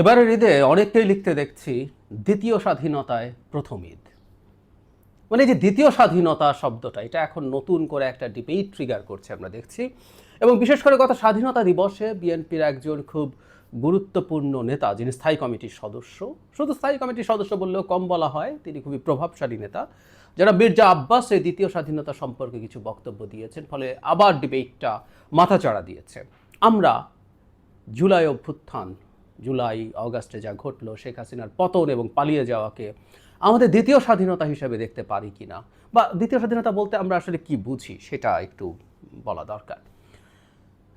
এবারের ঈদে অনেককেই লিখতে দেখছি দ্বিতীয় স্বাধীনতায় প্রথম ঈদ। মানে যে দ্বিতীয় স্বাধীনতা শব্দটা, এটা এখন নতুন করে একটা ডিবেট ট্রিগার করছে আমরা দেখছি। এবং বিশেষ করে গত স্বাধীনতা দিবসে বিএনপির একজন খুব গুরুত্বপূর্ণ নেতা, যিনি স্থায়ী কমিটির সদস্য, শুধু স্থায়ী কমিটির সদস্য বললেও কম বলা হয়, তিনি খুবই প্রভাবশালী নেতা, যারা মির্জা আব্বাস এই দ্বিতীয় স্বাধীনতা সম্পর্কে কিছু বক্তব্য দিয়েছেন, ফলে আবার ডিবেটটা মাথাচাড়া দিয়েছে। আমরা জুলাই অভ্যুত্থান জুলাই, অগাস্টে যা ঘটলো, শেখ হাসিনার পতন এবং পালিয়ে যাওয়াকে আমাদের দ্বিতীয় স্বাধীনতা হিসেবে দেখতে পারি কি না? বা দ্বিতীয় স্বাধীনতা বলতে আমরা আসলে কি বুঝি, সেটা একটু বলা দরকার।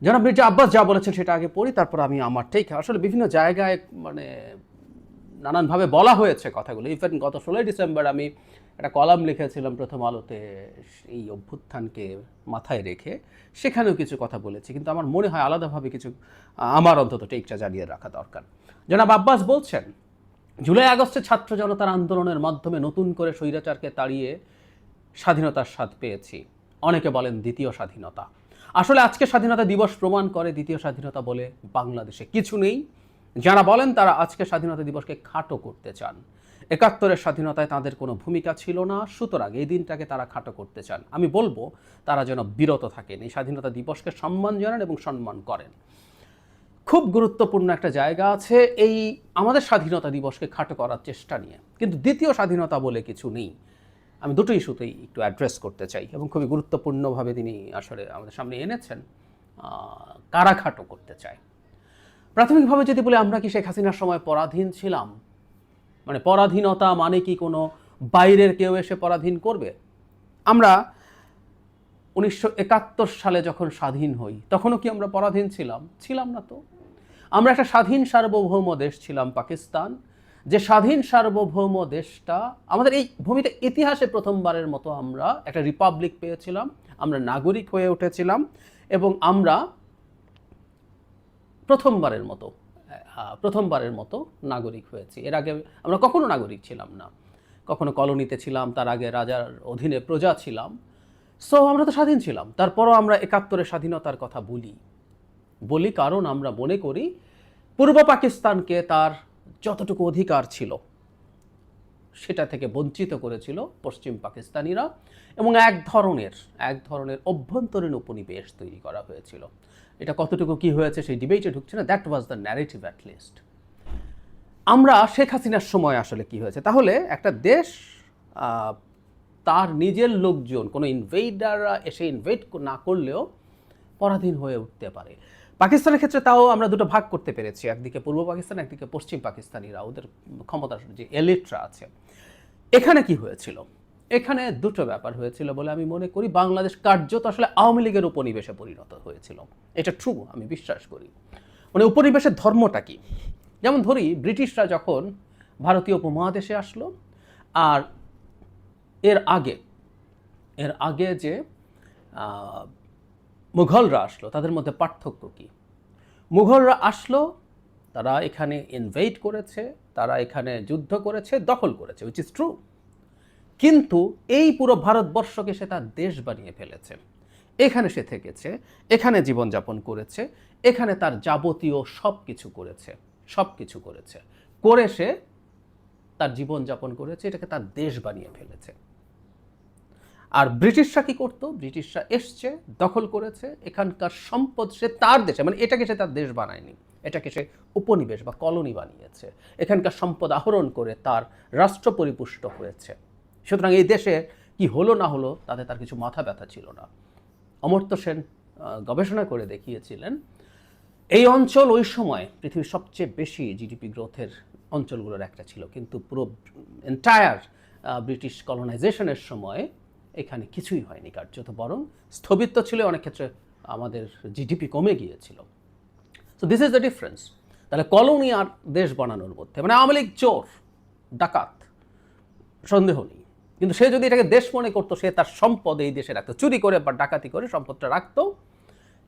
জনাব মির্জা আব্বাস যা বলেছেন সেটা আগে পড়ি, তারপর আমি আমার ঠিক আসলে বিভিন্ন জায়গায় মানে নানানভাবে বলা হয়েছে কথাগুলো। ইভেন গত ষোলোই ডিসেম্বর আমি একটা কলাম লিখেছিলাম প্রথম আলোতে এই অভ্যুত্থানকে মাথায় রেখে। সেখানেও কিছু কথা বলেছি, কিন্তু আমার মনে হয় আলাদাভাবে কিছু, আমার অন্তত টেকটা জানিয়ে রাখা দরকার। জনাব আব্বাস বলছেন, জুলাই আগস্টে ছাত্র জনতার আন্দোলনের মাধ্যমে নতুন করে স্বৈরাচারকে তাড়িয়ে স্বাধীনতার স্বাদ পেয়েছি। অনেকে বলেন দ্বিতীয় স্বাধীনতা। আসলে আজকে স্বাধীনতা দিবস প্রমাণ করে দ্বিতীয় স্বাধীনতা বলে বাংলাদেশে কিছু নেই। যারা বলেন তারা আজকে স্বাধীনতা দিবসকে খাটো করতে চান। একাত্তরের স্বাধীনতায় তাদের কোনো ভূমিকা ছিল না, সুতরাং এই দিনটাকে তারা খাটো করতে চান। আমি বলব, তারা যেন বিরত থাকেন, এই স্বাধীনতা দিবসকে সম্মান জানান এবং সম্মান করেন। খুব গুরুত্বপূর্ণ একটা জায়গা আছে এই আমাদের স্বাধীনতা দিবসকে খাটো করার চেষ্টা নিয়ে। কিন্তু দ্বিতীয় স্বাধীনতা বলে কিছু নেই। আমি দুটো ইস্যুতেই একটু অ্যাড্রেস করতে চাই এবং খুবই গুরুত্বপূর্ণভাবে তিনি আসলে আমাদের সামনে এনেছেন কারা খাটো করতে চায়। প্রাথমিকভাবে যদি বলে, আমরা কি শেখ হাসিনার সময় পরাধীন ছিলাম? মানে পরাধীনতা মানে কি কোনো বাইরের কেউ এসে পরাধীন করবে? আমরা উনিশশো একাত্তর সালে যখন স্বাধীন হই, তখনও কি আমরা পরাধীন ছিলাম? ছিলাম না তো। আমরা একটা স্বাধীন সার্বভৌম দেশ ছিলাম পাকিস্তান। যে স্বাধীন সার্বভৌম দেশটা, আমাদের এই ভূমিতে ইতিহাসে প্রথমবারের মতো আমরা একটা রিপাবলিক পেয়েছিলাম, আমরা নাগরিক হয়ে উঠেছিলাম এবং আমরা প্রথমবারের মতো প্রথমবারের মতো নাগরিক হয়েছি। এর আগে আমরা কখনো নাগরিক ছিলাম না। কখনো কলোনিতে ছিলাম, তার আগে রাজার অধীনে প্রজা ছিলাম। সো আমরা তো স্বাধীন ছিলাম। তারপরও আমরা একাত্তরের স্বাধীনতার কথা বলি। বলি কারণ আমরা মনে করি, পূর্ব পাকিস্তানকে তার যতটুকু অধিকার ছিল, সেটা থেকে বঞ্চিত করেছিল পশ্চিম পাকিস্তানিরা এবং এক ধরনের এক ধরনের অভ্যন্তরীণ উপনিবেশ তৈরি করা হয়েছিল। এটা কতটুকু কি হয়েছে সেই ডিবেটে ঢুকছে না that was the narrative at least আমরা শেখ হাসিনার সময় আসলে কি হয়েছে? তাহলে একটা দেশ তার নিজের লোকজন, কোনো ইনভেডাররা এসে ইনভেট না করলেও পরাধীন হয়ে উঠতে পারে। পাকিস্তানের ক্ষেত্রে তাও আমরা দুটো ভাগ করতে পেরেছি, একদিকে পূর্ব পাকিস্তান, একদিকে পশ্চিম পাকিস্তানিরা, ওদের ক্ষমতার যে এলিটরা আছে। এখানে কি হয়েছিল? এখানে দুটো ব্যাপার হয়েছিল বলে আমি মনে করি। বাংলাদেশ কার্যত আসলে আওয়ামী লীগের উপনিবেশে পরিণত হয়েছিল। এটা ট্রু আমি বিশ্বাস করি। মানে উপনিবেশের ধর্মটা কি? যেমন ধরি, ব্রিটিশরা যখন ভারতীয় উপমহাদেশে আসলো, আর এর আগে এর আগে যে মুঘলরা আসলো, তাদের মধ্যে পার্থক্য কি? মুঘলরা আসলো, তারা এখানে ইনভেট করেছে, তারা এখানে যুদ্ধ করেছে, দখল করেছে উইচ ইজ ট্রু কিন্তু এই পুরো ভারতবর্ষকে সে তার দেশ বানিয়ে ফেলেছে। এখানে সে থেকেছে, এখানে জীবনযাপন করেছে, এখানে তার যাবতীয় সব কিছু করেছে সব কিছু করেছে। করে সে তার জীবনযাপন করেছে, এটাকে তার দেশ বানিয়ে ফেলেছে। আর ব্রিটিশরা কি করতো? ব্রিটিশরা এসছে, দখল করেছে, এখানকার সম্পদ সে তার দেশে মানে এটাকে সে তার দেশ বানায়নি, এটাকে সে উপনিবেশ বা কলোনি বানিয়েছে। এখানকার সম্পদ আহরণ করে তার রাষ্ট্র পরিপুষ্ট হয়েছে। সুতরাং এই দেশে কি হলো না হলো তাতে তার কিছু মাথা ব্যথা ছিল না। অমর্ত্য সেন গবেষণা করে দেখিয়েছিলেন, এই অঞ্চল ওই সময় পৃথিবীর সবচেয়ে বেশি জিডিপি গ্রোথের অঞ্চলগুলোর একটা ছিল। কিন্তু পুরো এন্টায়ার ব্রিটিশ কলোনাইজেশনের সময় এখানে কিছুই হয়নি কার্যত, বরং স্থবিত্ব ছিল, অনেক ক্ষেত্রে আমাদের জিডিপি কমে গিয়েছিল। So this is the difference তাহলে কলোনি আর দেশ বানানোর মধ্যে মানে আওয়ামী লীগ চোর, ডাকাত, সন্দেহ নেই। কিন্তু সে যদি এটাকে দেশ মনে করতো, সে তার সম্পদ এই দেশে রাখতো। চুরি করে বা ডাকাতি করে সম্পদটা রাখতো।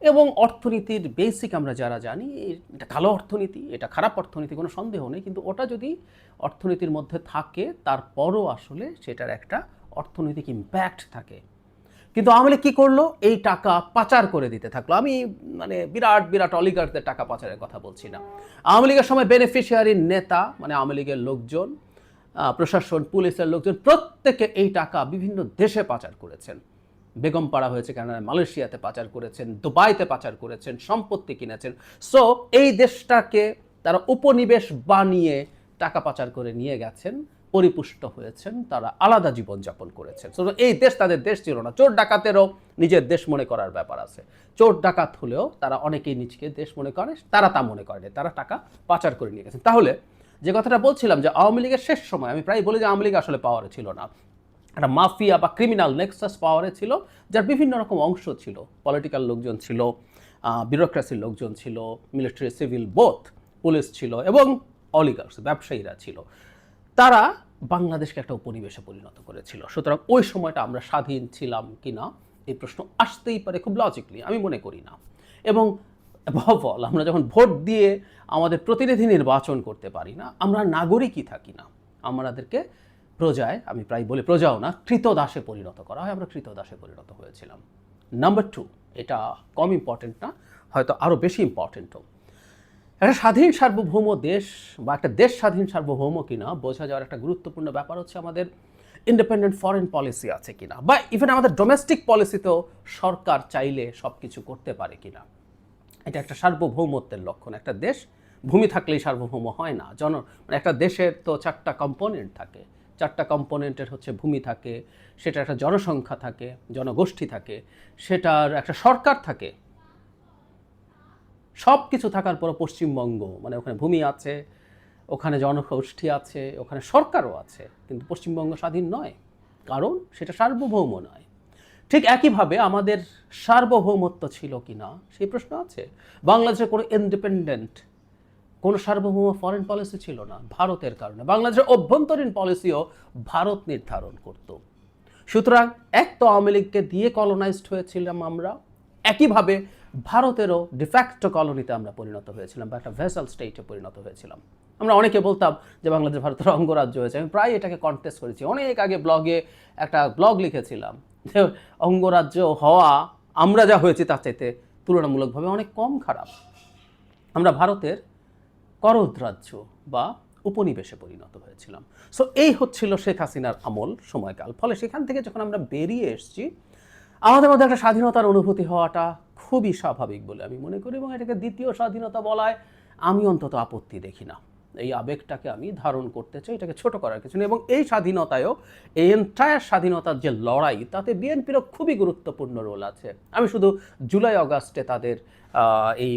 এবং অর্থনীতির বেসিক আমরা যারা জানি, এটা কালো অর্থনীতি, এটা খারাপ অর্থনীতি, কোনো সন্দেহ নেই। কিন্তু ওটা যদি অর্থনীতির মধ্যে থাকে, তারপরও আসলে সেটার একটা অর্থনৈতিক ইম্প্যাক্ট থাকে। কিন্তু আওয়ামী লীগ কী করল? এই টাকা পাচার করে দিতে থাকল। আমি মানে বিরাট বিরাট অলিগারদের টাকা পাচারের কথা বলছি না। আওয়ামী লীগের সময় বেনিফিশিয়ারির নেতা মানে আওয়ামী লীগের লোকজন প্রশাসন পুলিশের লোকজন প্রত্যেকে এই টাকা বিভিন্ন দেশে পাচার করেছেন। বেগম পাড়া হয়েছে কানাডা মালয়েশিয়াতে পাচার করেছেন দুবাইতে পাচার করেছেন সম্পত্তি কিনেছেন। সো এই দেশটাকে তারা উপনিবেশ বানিয়ে টাকা পাচার করে নিয়ে গেছেন পরিপুষ্ট হয়েছেন তারা আলাদা জীবনযাপন করেছেন। So, এই দেশ তাদের দেশ ছিল না। চোর ডাকাতেরও নিজের দেশ মনে করার ব্যাপার আছে। চোর ডাকাত হলেও তারা অনেকেই নিজকে দেশ মনে করে তারা তা মনে করেনি তারা টাকা পাচার করে নিয়ে গেছেন। তাহলে যে কথাটা বলছিলাম যে আওয়ামী লীগের শেষ সময়, আমি প্রায় বলি যে আওয়ামী লীগ আসলে পাওয়ারে ছিল না। একটা মাফিয়া বা ক্রিমিনাল নেক্সাস পাওয়ারে ছিল, যার বিভিন্ন রকম অংশ ছিল। পলিটিক্যাল লোকজন ছিল বিউরোক্রেসির লোকজন ছিল মিলিটারি সিভিল বোথ পুলিশ ছিল এবং অলিগার্স ব্যবসায়ীরা ছিল। তারা বাংলাদেশকে একটা উপনিবেশে পরিণত করেছিল। সুতরাং ওই সময়টা আমরা স্বাধীন ছিলাম কি না এই প্রশ্ন আসতেই পারে খুব লজিকলি আমি মনে করি না। এবং বল আমরা যখন ভোট দিয়ে আমাদের প্রতিনিধি নির্বাচন করতে পারি না, আমরা নাগরিকই থাকি না। আমাদেরকে প্রজায়, আমি প্রায় বলি প্রজাও না, কৃতদাসে পরিণত করা হয়। আমরা কৃতদাসে পরিণত হয়েছিলাম। নাম্বার টু এটা কম ইম্পর্টেন্ট না, হয়তো আরও বেশি ইম্পর্টেন্টও একটা স্বাধীন সার্বভৌম দেশ বা একটা দেশ স্বাধীন সার্বভৌম কিনা, বোঝা যাওয়ার একটা গুরুত্বপূর্ণ ব্যাপার হচ্ছে আমাদের ইন্ডিপেন্ডেন্ট ফরেন পলিসি আছে কিনা, বা ইভেন আমাদের ডোমেস্টিক পলিসিতেও সরকার চাইলে সব কিছু করতে পারে কিনা। এটা একটা সার্বভৌমত্বের লক্ষণ। একটা দেশ, ভূমি থাকলেই সার্বভৌম হয় না। জন মানে একটা দেশের তো চারটা কম্পোনেন্ট থাকে। চারটা কম্পোনেন্টের হচ্ছে ভূমি থাকে সেটা একটা জনসংখ্যা থাকে, জনগোষ্ঠী থাকে, সেটার একটা সরকার থাকে। সব কিছু থাকার পর পশ্চিমবঙ্গ মানে ওখানে ভূমি আছে, ওখানে জনগোষ্ঠী আছে, ওখানে সরকারও আছে, কিন্তু পশ্চিমবঙ্গ স্বাধীন নয়। কারণ সেটা সার্বভৌম নয়। ঠিক একইভাবে আমাদের সার্বভৌমত্ব ছিল কি না, সেই প্রশ্ন আছে। বাংলাদেশের কোনো ইন্ডিপেন্ডেন্ট কোনো সার্বভৌম ফরেন পলিসি ছিল না ভারতের কারণে। বাংলাদেশের অভ্যন্তরীণ পলিসিও ভারত নির্ধারণ করত। সুতরাং এক তো আওয়ামী লীগকে দিয়ে কলোনাইজড হয়েছিলাম আমরা। একইভাবে ভারতেরও ডিফ্যাক্টো কলোনিতে আমরা পরিণত হয়েছিলাম বা একটা ভেসাল স্টেটে পরিণত হয়েছিলাম। আমরা অনেকে বলতাম যে বাংলাদেশ, ভারতের অঙ্গরাজ্য হয়েছে। আমি প্রায় এটাকে কন্টেস্ট করেছি। অনেক আগে ব্লগে একটা ব্লগ লিখেছিলাম যে অঙ্গরাজ্য হওয়া, আমরা যা হয়েছি তার চাইতে তুলনামূলকভাবে অনেক কম খারাপ। আমরা ভারতের করদ রাজ্য বা উপনিবেশে পরিণত হয়েছিলাম। সো এই হচ্ছিল শেখ হাসিনার আমল সময়কাল। ফলে সেখান থেকে যখন আমরা বেরিয়ে এসেছি, আমাদের মধ্যে একটা স্বাধীনতার অনুভূতি হওয়াটা খুবই স্বাভাবিক বলে আমি মনে করি এবং এটাকে দ্বিতীয় স্বাধীনতা বলায় আমি অন্তত আপত্তি দেখি না। এই আবেগটাকে আমি ধারণ করতে চাই, এটাকে ছোট করার কিছু নেই এবং এই স্বাধীনতায়ও, এই এন্টায়ার স্বাধীনতার যে লড়াই, তাতে বিএনপিরও খুবই গুরুত্বপূর্ণ রোল আছে। আমি শুধু জুলাই অগাস্টে তাদের এই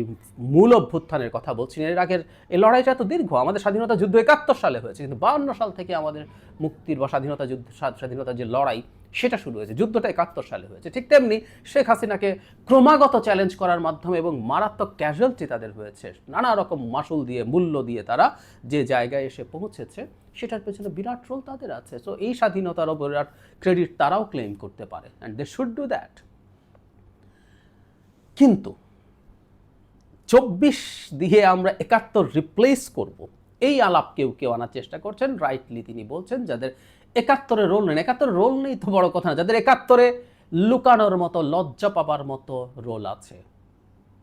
মূল অভ্যুত্থানের কথা বলছি এর আগের, এই লড়াইটা তো দীর্ঘ, আমাদের স্বাধীনতা যুদ্ধ একাত্তর সালে হয়েছে, কিন্তু বাহান্ন সাল থেকে আমাদের মুক্তির বা স্বাধীনতা যুদ্ধ স্বাধীনতার যে লড়াই সেটা শুরু হয়েছে, যুদ্ধটা একাত্তর সালে হয়েছে। ঠিক তেমনি শেখ হাসিনাকে ক্রমাগত চ্যালেঞ্জ করার মাধ্যমে এবং মারাত্মক ক্যাজুয়ালটি তাদের হয়েছে। নানা রকম মাসুল দিয়ে, মূল্য দিয়ে তারা যে জায়গায় এসে পৌঁছেছে, সেটার পেছনে বিরাট রোল তাদের আছে। সো এই স্বাধীনতারও বিরাট ক্রেডিট তারাও ক্লেম করতে পারে। And they should do that কিন্তু চব্বিশ দিয়ে আমরা একাত্তর রিপ্লেস করব, এই আলাপ কেউ কেউ আনার চেষ্টা করছেন। রাইটলি তিনি বলছেন, যাদের একাত্তরে রোল নেই একাত্তরে রোল নেই তো বড় কথা না, যাদের একাত্তরে লুকানোর মতো, লজ্জা পাবার মতো রোল আছে,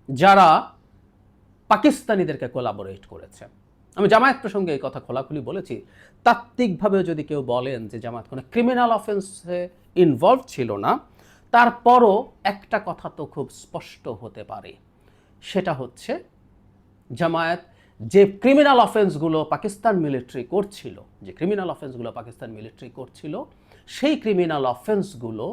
যারা পাকিস্তানিদেরকে কোলাবোরেট করেছে। আমি জামায়াত প্রসঙ্গে এই কথা খোলাখুলি বলেছি। তাত্ত্বিকভাবে যদি কেউ বলেন যে জামায়াত কোনো ক্রিমিনাল অফেন্সে ইনভলভ ছিল না, তারপরও একটা কথা তো খুব স্পষ্ট হতে পারে। সেটা হচ্ছে, জামায়াত যে ক্রিমিনাল অফেন্সগুলো পাকিস্তান মিলিটারি করছিল, যে ক্রিমিনাল অফেন্সগুলো পাকিস্তান মিলিটারি করছিল, সেই ক্রিমিনাল অফেন্সগুলো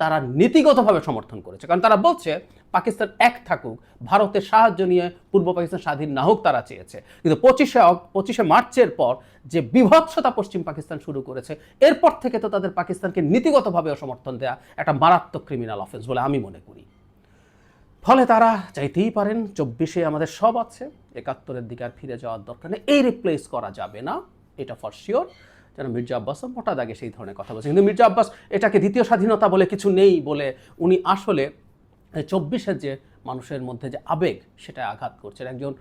তারা নীতিগতভাবে সমর্থন করেছে। কারণ তারা বলছে, পাকিস্তান এক থাকুক ভারতের সাহায্য নিয়ে পূর্ব পাকিস্তান স্বাধীন না হোক তারা চেয়েছে। কিন্তু পঁচিশে পঁচিশে মার্চের পর যে বিভৎসতা পশ্চিম পাকিস্তান শুরু করেছে, এরপর থেকে তো তাদের পাকিস্তানকে নীতিগতভাবে সমর্থন দেওয়া একটা মারাত্মক ক্রিমিনাল অফেন্স বলে আমি মনে করি। ফলে তারা চাইতেই পারেন চব্বিশে আমাদের সব আছে, একাত্তরের দিকে আর ফিরে যাওয়ার দরকার নেই। এই রিপ্লেস করা যাবে না, এটা ফর শিওর যেন মির্জা আব্বাসও মোটা দাগে সেই ধরনের কথা বলছে। কিন্তু মির্জা আব্বাস এটাকে দ্বিতীয় স্বাধীনতা বলে কিছু নেই বলে উনি আসলে চব্বিশের যে মানুষের মধ্যে যে আবেগ সেটা আঘাত করছেন। একজন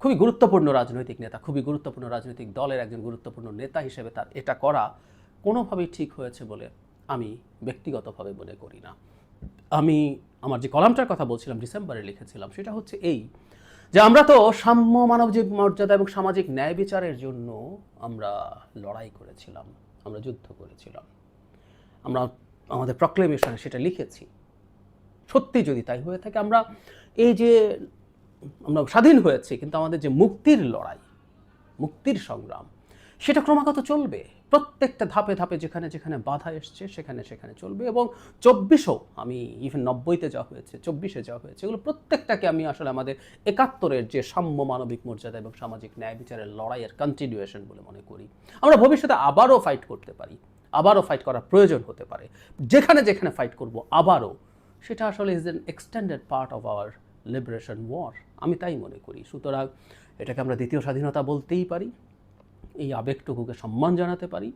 খুবই গুরুত্বপূর্ণ রাজনৈতিক নেতা, খুবই গুরুত্বপূর্ণ রাজনৈতিক দলের একজন গুরুত্বপূর্ণ নেতা হিসেবে তার এটা করা কোনোভাবেই ঠিক হয়েছে বলে আমি ব্যক্তিগতভাবে মনে করি না। আমি আমার যে কলামটার কথা বলছিলাম, ডিসেম্বরে লিখেছিলাম, সেটা হচ্ছে এই যে আমরা তো সাম্য মানবিক মর্যাদা এবং সামাজিক ন্যায় বিচারের জন্য আমরা লড়াই করেছিলাম, আমরা যুদ্ধ করেছিলাম। আমরা আমাদের প্রক্লেমেশনে সেটা লিখেছি। সত্যি যদি তাই হয়ে থাকে, আমরা এই যে আমরা স্বাধীন হয়েছি, কিন্তু আমাদের যে মুক্তির লড়াই, মুক্তির সংগ্রাম, সেটা ক্রমাগত চলবে। প্রত্যেকটা ধাপে ধাপে যেখানে যেখানে বাধা এসছে, সেখানে সেখানে চলবে এবং চব্বিশও আমি ইভেন নব্বইতে যা হয়েছে, চব্বিশে যা হয়েছে, এগুলো প্রত্যেকটাকে আমি আসলে আমাদের একাত্তরের যে সাম্য মানবিক মর্যাদা এবং সামাজিক ন্যায় বিচারের লড়াইয়ের কন্টিনিউয়েশন বলে মনে করি। আমরা ভবিষ্যতে আবারও ফাইট করতে পারি, আবারও ফাইট করার প্রয়োজন হতে পারে। যেখানে যেখানে ফাইট করব আবারও, সেটা আসলে is an extended part of our liberation war আমি তাই মনে করি। সুতরাং এটাকে আমরা দ্বিতীয় স্বাধীনতা বলতেই পারি। এই আবেগটুকুকে সম্মান জানাতে পারি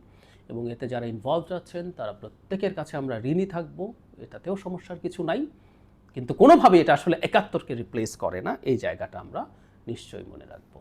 এবং এতে যারা ইনভলভ আছেন, তারা প্রত্যেকের কাছে আমরা ঋণী থাকব, এটাতেও সমস্যার কিছু নাই। কিন্তু কোনোভাবে এটা আসলে একাত্তরকে রিপ্লেস করে না, এই জায়গাটা আমরা নিশ্চয়ই মনে রাখব।